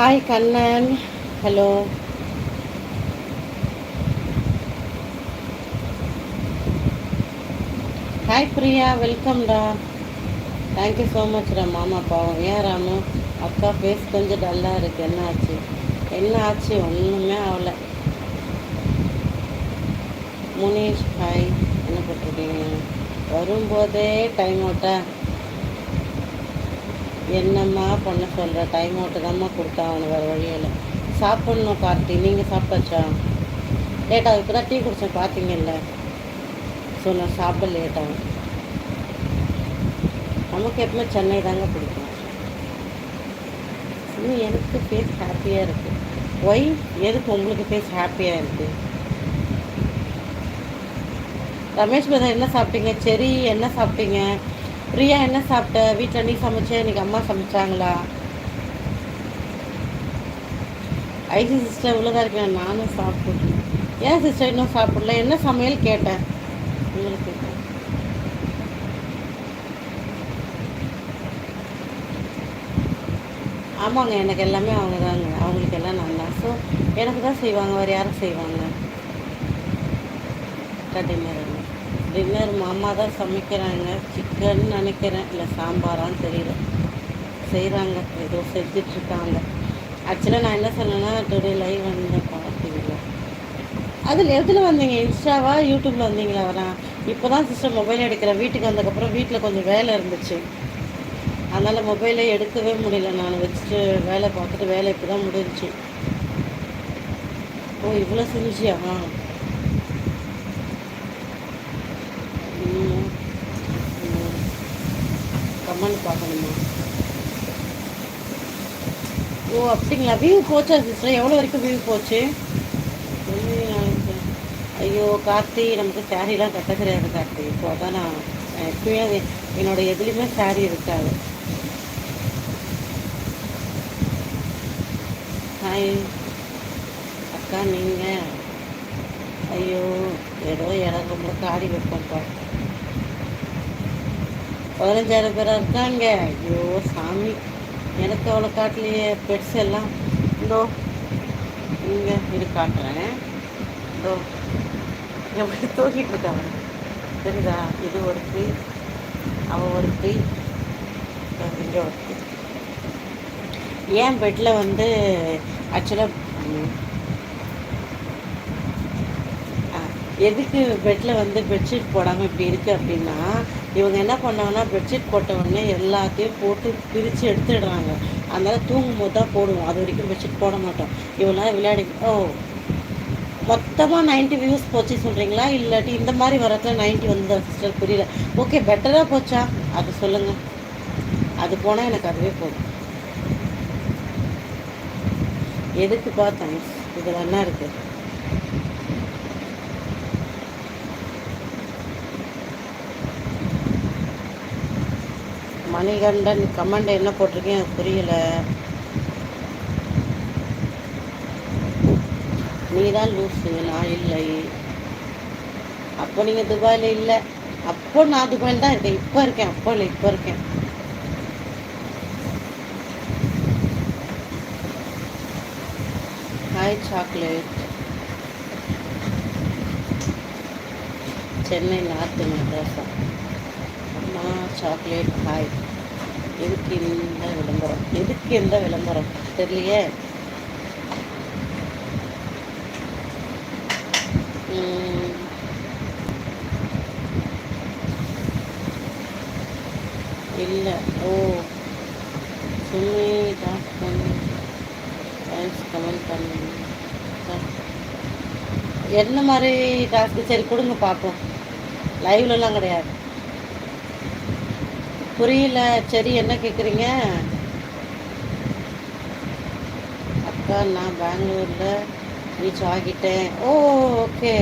Hi Kannan hello hi Priya வெல்கம்டா thank you so மச்டா மாமா பாவம் ஏன் ராமு அக்கா ஃபேஸ் கொஞ்சம் டல்லாக இருக்குது என்ன ஆச்சு என்ன ஆச்சு ஒன்றுமே ஆகலை முனீஷ் ஹாய் என்ன பண்ணுறீங்க வரும்போதே டைம் அவுட்டா என்னம்மா பண்ண சொல்கிற டைம் அவுட்டு தான்மா கொடுத்தா அவனுக்கு வேறு வழியில் சாப்பிட்ணும் கார்த்தி. நீங்கள் சாப்பிட்டாச்சா? லேட்டாக இப்போ தான் டீ குடித்தேன் பார்த்தீங்கல்ல ஸோ நான் சாப்பிட லேட்டாகும் நமக்கு எப்பவுமே சென்னை தாங்க பிடிக்கும். இன்னும் எனக்கு ஃபேஸ் ஹாப்பியாக இருக்குது ஒய் எதுக்கு உங்களுக்கு ஃபேஸ் ஹாப்பியாக இருக்குது ரமேஷ் பிரதர் என்ன சாப்பிட்டீங்க? சரி என்ன சாப்பிட்டீங்க? பிரியா என்ன சாப்பிட்ட? வீட்டில் நீ சமைச்ச? இன்னைக்கு அம்மா சமைச்சாங்களா? ஐசி சிஸ்டர் இவ்வளோதான் இருக்கேன். நானும் சாப்பிட்டு ஏன் சிஸ்டர் இன்னும் சாப்பிடல? என்ன சமையல் கேட்டேன். உங்களுக்கு ஆமாங்க எனக்கு எல்லாமே அவங்க தாங்க அவங்களுக்கு எல்லாம் நான் தான். ஸோ எனக்கு தான் செய்வாங்க. வேறு யாரும் செய்வாங்க. டின்னர் டின்னர் மாமா தான் சமைக்கிறாங்க. சிக்கன் நினைக்கிறேன். இல்லை சாம்பாரான்னு தெரியல. செய்கிறாங்க ஏதோ செஞ்சிட்ருக்காங்க. ஆக்சுவலாக நான் என்ன சொன்னேன்னா டுடே லைவ் வந்தேன் பார்த்தீங்களா அதில் எதில் வந்தீங்க. இன்ஸ்டாவா யூடியூப்பில் வந்தீங்களா வரேன் இப்போ தான் சிஸ்டர் மொபைல் எடுக்கிறேன். வீட்டுக்கு வந்ததுக்கப்புறம் வீட்டில் கொஞ்சம் வேலை இருந்துச்சு. அதனால் மொபைலே எடுக்கவே முடியல. நான் வச்சுட்டு வேலை பார்த்துட்டு வேலை இப்போ தான் முடிஞ்சிச்சு. ஓ இவ்வளோ செஞ்சியா? கமெண்ட் பார்க்கணுமா? ஓ அப்படிங்களா? வியூ போச்சா சிஸ்டர் எவ்வளோ வரைக்கும் வியூ போச்சு? ஐயோ கார்த்தி நமக்கு சாரீலாம் கட்ட தெரியாது கார்த்தி. இப்போ அதான் நான் எப்பயுமே என்னோட எதுலேயுமே சாரீ இருக்காது. ஹாய் அக்கா நீங்கள் ஐயோ ஏதோ எனக்கு ரொம்ப காடி வைப்போம்ப்பா. பதினஞ்சாயிரம் பேராக இருக்காங்க. ஐயோ சாமி. எனக்கு அவ்வளோ காட்டலையே பெட்ஸ் எல்லாம். இதோ இங்கே இது காட்டுறேன். இதோ எப்படி தூக்கிட்டு இருக்காங்க தெரியுதா? இது ஒரு ட்ரீ அவள் ஒரு ட்ரீ இங்கே ஒரு ட்ரீ ஏன் பெட்டில் வந்து ஆக்சுவலாக எதுக்கு பெட்டில் வந்து பெட்ஷீட் போடாமல் இப்படி இருக்குது அப்படின்னா இவங்க என்ன பண்ணாங்கன்னா பெட்ஷீட் போட்ட உடனே எல்லாத்தையும் போட்டு பிரித்து எடுத்துடுறாங்க. அதனால் தூங்கும் போது தான் போடுவோம். அது வரைக்கும் பெட்ஷீட் போட மாட்டோம். இவங்களாம் விளையாடி ஓ மொத்தமாக நைன்ட்டி வியூஸ் போச்சு சொல்கிறீங்களா இல்லாட்டி இந்த மாதிரி வரத்துல நைன்ட்டி வந்து சிஸ்டர் புரியல. ஓகே பெட்டராக போச்சா? அது சொல்லுங்கள் அது போனால் எனக்கு அதுவே போதும். எதுக்கு பார்த்தேன் இதில் என்ன இருக்குது மணிகண்டன் கமெண்ட் என்ன போட்டிருக்கேன் எனக்கு புரியல. நீ தான் லூஸு நான் இல்லை. அப்போ நீங்கள் துபாயில் இல்லை. அப்போ நான் துபாயில் தான் இருக்கேன். இப்போ இருக்கேன். அப்போ இல்லை. இப்போ இருக்கேன். ஹாய் சாக்லேட் சென்னை நார்த்து மெட்ராஸா? அம்மா சாக்லேட் ஹாய் எதுக்கு இந்த விளம்பரம்? எதுக்கு எந்த விளம்பரம்? தெரியலையே. இல்லை. ஓ. சுமி தேங்க்ஸ் கமெண்ட் பண்ண. என்ன மாதிரி டாஸ்க்கு? சரி கொடுங்க பார்ப்போம். லைவ்லலாம் கிடையாது. புரியல. சரி என்ன கேட்குறீங்க அக்கா நான் பெங்களூரில் ரீச் ஆகிட்டேன். Oh okay.